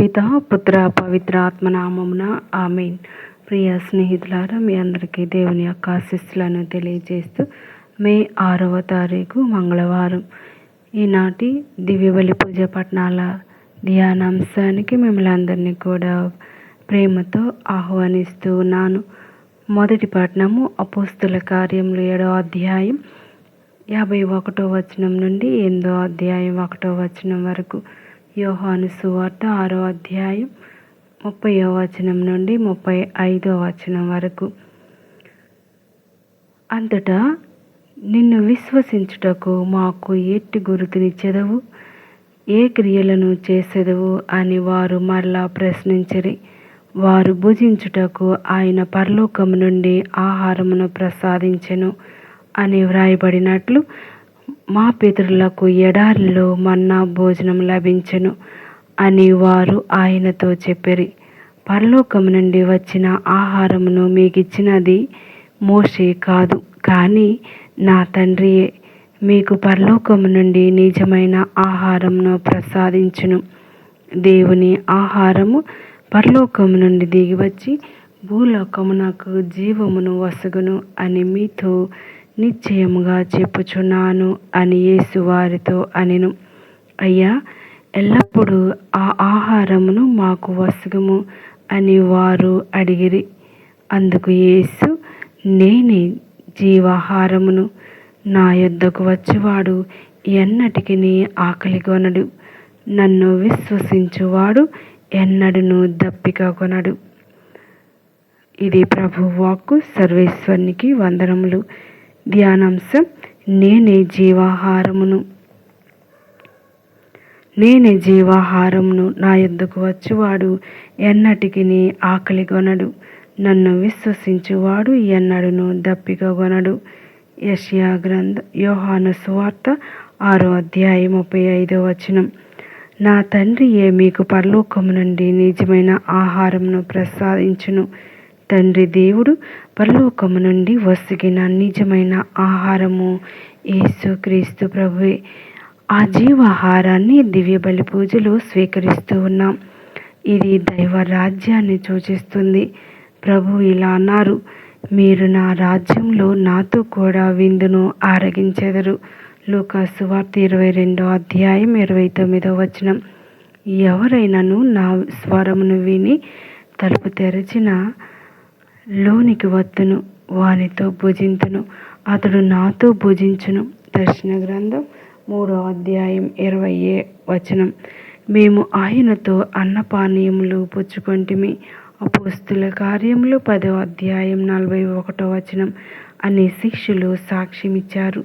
పిత పుత్ర పవిత్ర ఆత్మనామమున ఆమెన్. ప్రియ స్నేహితులారా మీ అందరికీ దేవుని యొక్క ఆశీస్సులను తెలియజేస్తూ మే ఆరవ తారీఖు మంగళవారం. ఈనాటి దివ్యబలి పూజ పట్టణాల ధ్యానాంశానికి మిమ్మల్ని అందరినీ కూడా ప్రేమతో ఆహ్వానిస్తూ ఉన్నాను. మొదటి పట్టణము అపోస్తుల కార్యములు ఏడో అధ్యాయం యాభై ఒకటో వచనం నుండి ఎనిమిదో అధ్యాయం ఒకటో వచనం వరకు. యోహాను సువార్త ఆరో అధ్యాయం ముప్పయో వచనం నుండి ముప్పై ఐదో వచనం వరకు. అంతటా నిన్ను విశ్వసించుటకు మాకు ఎట్టి గురుతునిచ్చెదవు ఏ క్రియలను చేసేదవు అని వారు మరలా ప్రశ్నించరి. వారు భుజించుటకు ఆయన పరలోకము నుండి ఆహారమును ప్రసాదించెను అని వ్రాయబడినట్లు మా పితరులకు ఎడారిలో మన్నా భోజనం లభించెను అని వారు ఆయనతో చెప్పిరి. పరలోకము నుండి వచ్చిన ఆహారమును మీకిచ్చినది మోషే కాదు కానీ నా తండ్రియే. మీకు పరలోకము నుండి నిజమైన ఆహారమును ప్రసాదించును. దేవుని ఆహారము పరలోకము నుండి దిగివచ్చి భూలోకమునకు జీవమును వసగును అని మీతో నిశ్చయముగా చెప్పుచున్నాను అని యేసు వారితో అనిను. అయ్యా ఎల్లప్పుడూ ఆ ఆహారమును మాకు వసగము అని వారు అడిగిరి. అందుకు యేసు నేనే జీవాహారమును నా యొద్దకు వచ్చేవాడు ఎన్నటికి ఆకలి కొనడు. నన్ను విశ్వసించువాడు ఎన్నడును దప్పిక కొనడు. ఇది ప్రభు వాక్కు సర్వేశ్వరునికి వందనములు. ధ్యానాంశం నేనే జీవాహారమును. నేనే జీవాహారమును నా ఎద్దుకు వచ్చువాడు? ఎన్నటికి ఆకలి కొనడు. నన్ను విశ్వసించువాడు ఎన్నడును దప్పిక కొనడు. యషియా గ్రంథ యోహాను సువార్త ఆరో అధ్యాయం ముప్పై ఐదో వచనం. నా తండ్రియే మీకు పరలోకము నుండి నిజమైన ఆహారమును ప్రసాదించును? తండ్రి దేవుడు పరలోకము నుండి వసిగిన నిజమైన ఆహారము యేసుక్రీస్తు ప్రభువే. ఆ జీవాహారాన్ని దివ్య బలి పూజలో స్వీకరిస్తూ ఉన్నాం. ఇది దైవ రాజ్యాన్ని సూచిస్తుంది. ప్రభు ఇలా అన్నారు మీరు నా రాజ్యంలో నాతో కూడా విందును ఆరగించెదరు. లూకాసు వార్త ఇరవై రెండో అధ్యాయం ఇరవై తొమ్మిదో వచనం. ఎవరైనాను నా స్వరమును విని తలుపు తెరిచిన లోనికి వత్తును వానితో భుజింతును. అతడు నాతో భుజించును. దర్శన గ్రంథం మూడో అధ్యాయం ఇరవై ఏ వచనం. మేము ఆయనతో అన్నపానీయములు పుచ్చుకొంటిమి. అపోస్తుల కార్యములు పదో అధ్యాయం నలభై ఒకటో వచనం. అనే శిష్యులు సాక్ష్యమిచ్చారు.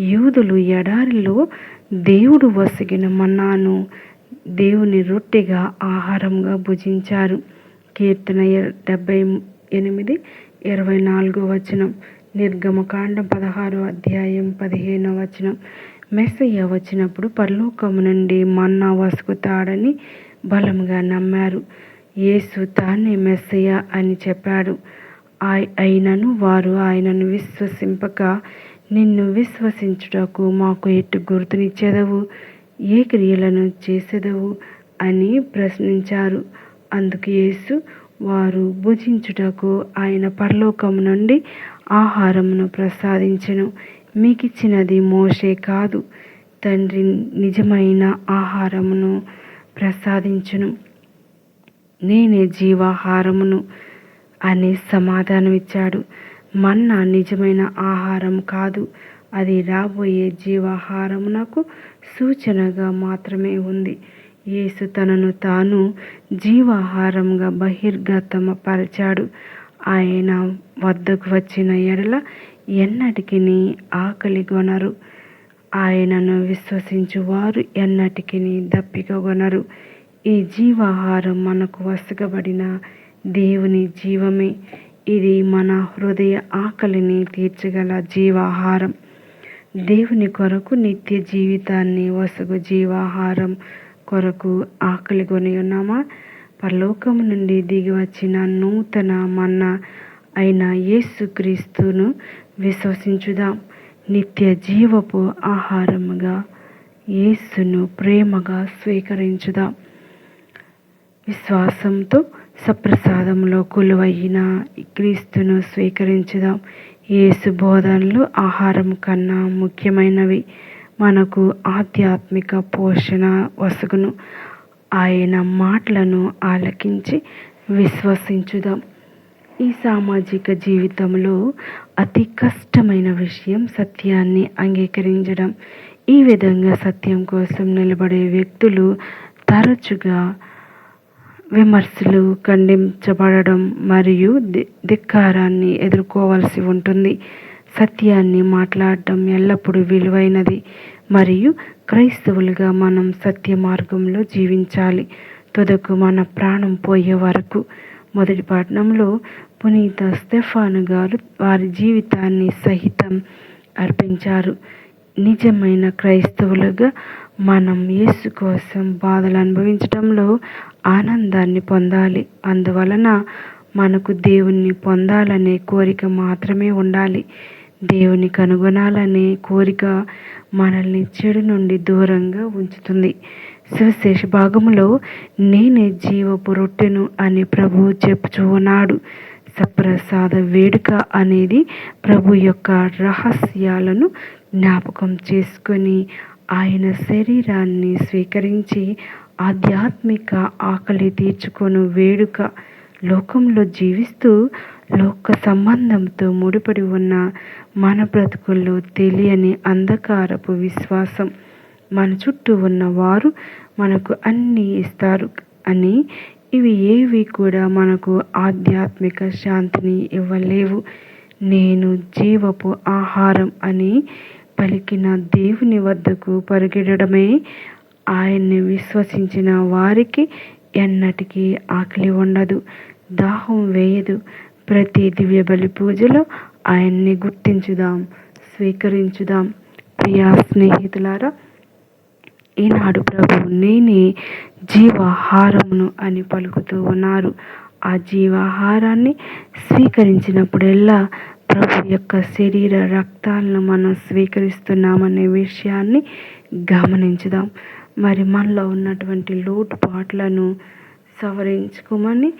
యూదులు ఎడారిలో దేవుడు వసిగిన మన్నాను దేవుని రొట్టెగా ఆహారంగా భుజించారు. కీర్తన డెబ్బై ఎనిమిది ఇరవై నాలుగో వచనం నిర్గమకాండం పదహారో అధ్యాయం పదిహేనో వచనం. మెస్సయ్య వచ్చినప్పుడు పరలోకము నుండి మన్నా వసుకుతాడని బలంగా నమ్మారు. యేసు తానే మెస్సయ్య అని చెప్పాడు. అయినను వారు ఆయనను విశ్వసింపక నిన్ను విశ్వసించుటకు మాకు ఎట్టు గుర్తునిచ్చేదవు? ఏ క్రియలను చేసేదవు? అని ప్రశ్నించారు. అందుకు యేసు వారు భుజించుటకు ఆయన పరలోకము నుండి ఆహారమును ప్రసాదించను. మీకిచ్చినది మోషే కాదు తండ్రి నిజమైన ఆహారమును ప్రసాదించును. నేనే జీవాహారమును అని సమాధానమిచ్చాడు. మన్నా నిజమైన ఆహారం కాదు అది రాబోయే జీవాహారమునకు సూచనగా మాత్రమే ఉంది. యేసు తనను తాను జీవాహారంగా బహిర్గతమ బహిర్గతమపరిచాడు. ఆయన వద్దకు వచ్చిన ఎడల ఎన్నటికి ఆకలి కొనరు. ఆయనను విశ్వసించువారు ఎన్నటికి దప్పిక కొనరు. ఈ జీవాహారం మనకు వసగబడిన దేవుని జీవమే. ఇది మన హృదయ ఆకలిని తీర్చగల జీవాహారం. దేవుని కొరకు నిత్య జీవితాన్ని వసగు జీవాహారం. కొరకు ఆకలి కొని ఉన్నామా? పరలోకము నుండి దిగి వచ్చిన నూతన మన్న అయిన యేసుక్రీస్తును విశ్వసించుదాం. నిత్య జీవపు ఆహారముగా యేసును ప్రేమగా స్వీకరించుదాం. విశ్వాసంతో సప్రసాదంలో కొలువైన క్రీస్తును స్వీకరించుదాం. యేసు బోధనలు ఆహారం కన్నా ముఖ్యమైనవి. మనకు ఆధ్యాత్మిక పోషణ వసుగును. ఆయన మాటలను ఆలకించి విశ్వసించుదాం. ఈ సామాజిక జీవితంలో అతి కష్టమైన విషయం సత్యాన్ని అంగీకరించడం. ఈ విధంగా సత్యం కోసం నిలబడే వ్యక్తులు తరచుగా విమర్శలు ఖండించబడడం మరియు ధిక్కారాన్ని ఎదుర్కోవాల్సి ఉంటుంది. సత్యాన్ని మాట్లాడటం ఎల్లప్పుడూ విలువైనది. మరియు క్రైస్తవులుగా మనం సత్య మార్గంలో జీవించాలి. తుదకు మన ప్రాణం పోయే వరకు. మొదటి పట్టణంలో పునీత స్టెఫాను గారు వారి జీవితాన్ని సహితం అర్పించారు. నిజమైన క్రైస్తవులుగా మనం యేసు కోసం బాధలు అనుభవించడంలో ఆనందాన్ని పొందాలి. అందువలన మనకు దేవుణ్ణి పొందాలనే కోరిక మాత్రమే ఉండాలి. దేవుని కనుగొనాలనే కోరిక మనల్ని చెడు నుండి దూరంగా ఉంచుతుంది. సువిశేష భాగంలో నేనే జీవపు రొట్టెను అని ప్రభు చెప్పుచూ ఉన్నాడు. సప్రసాద వేడుక అనేది ప్రభు యొక్క రహస్యాలను జ్ఞాపకం చేసుకొని ఆయన శరీరాన్ని స్వీకరించి ఆధ్యాత్మిక ఆకలి తీర్చుకొని వేడుక లోకంలో జీవిస్తూ లోక సంబంధంతో ముడిపడి ఉన్న మన బ్రతుకుల్లో తెలియని అంధకారపు విశ్వాసం మన చుట్టూ ఉన్నవారు మనకు అన్నీ ఇస్తారు అని ఇవి ఏవి కూడా మనకు ఆధ్యాత్మిక శాంతిని ఇవ్వలేవు. నేను జీవపు ఆహారం అని పలికిన దేవుని వద్దకు పరిగెడమే ఆయన్ని విశ్వసించిన వారికి ఎన్నటికీ ఆకలి ఉండదు దాహం వేయదు ప్రతి దివ్య బలి పూజలో ఆయన్ని గుర్తించుదాం స్వీకరించుదాం. ప్రియా స్నేహితులారా ఈనాడు ప్రభు నేనే జీవాహారమును అని పలుకుతూ ఉన్నారు. ఆ జీవాహారాన్ని స్వీకరించినప్పుడెల్లా ప్రభు యొక్క శరీర రక్తాలను మనం స్వీకరిస్తున్నామనే విషయాన్ని గమనించుదాం. మరి మనలో ఉన్నటువంటి లోటుపాట్లను సవరించుకోమని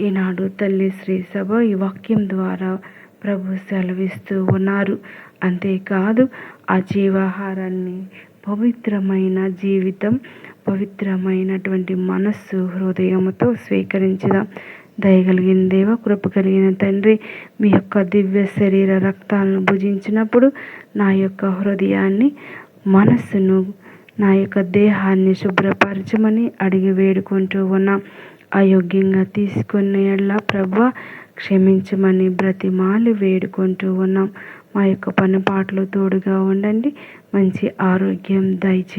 ఈనాడు తల్లి శ్రీ సభ ఈ వాక్యం ద్వారా ప్రభు సెలవిస్తూ ఉన్నారు. అంతేకాదు ఆ జీవాహారాన్ని పవిత్రమైన జీవితం పవిత్రమైనటువంటి మనస్సు హృదయముతో స్వీకరించదాం. దయగలిగిన దేవ కృప కలిగిన తండ్రి మీ యొక్క దివ్య శరీర రక్తాలను భుజించినప్పుడు నా యొక్క హృదయాన్ని మనస్సును నా యొక్క దేహాన్ని శుభ్రపరచమని అడిగి వేడుకుంటూ ఉన్నాం. అయోగ్యంగా తీసుకున్న ఎళ్ళ ప్రభ క్షమించమని బ్రతిమాలి వేడుకుంటూ ఉన్నాం. మా యొక్క పనిపాట్లు తోడుగా ఉండండి. మంచి ఆరోగ్యం దయచేయండి.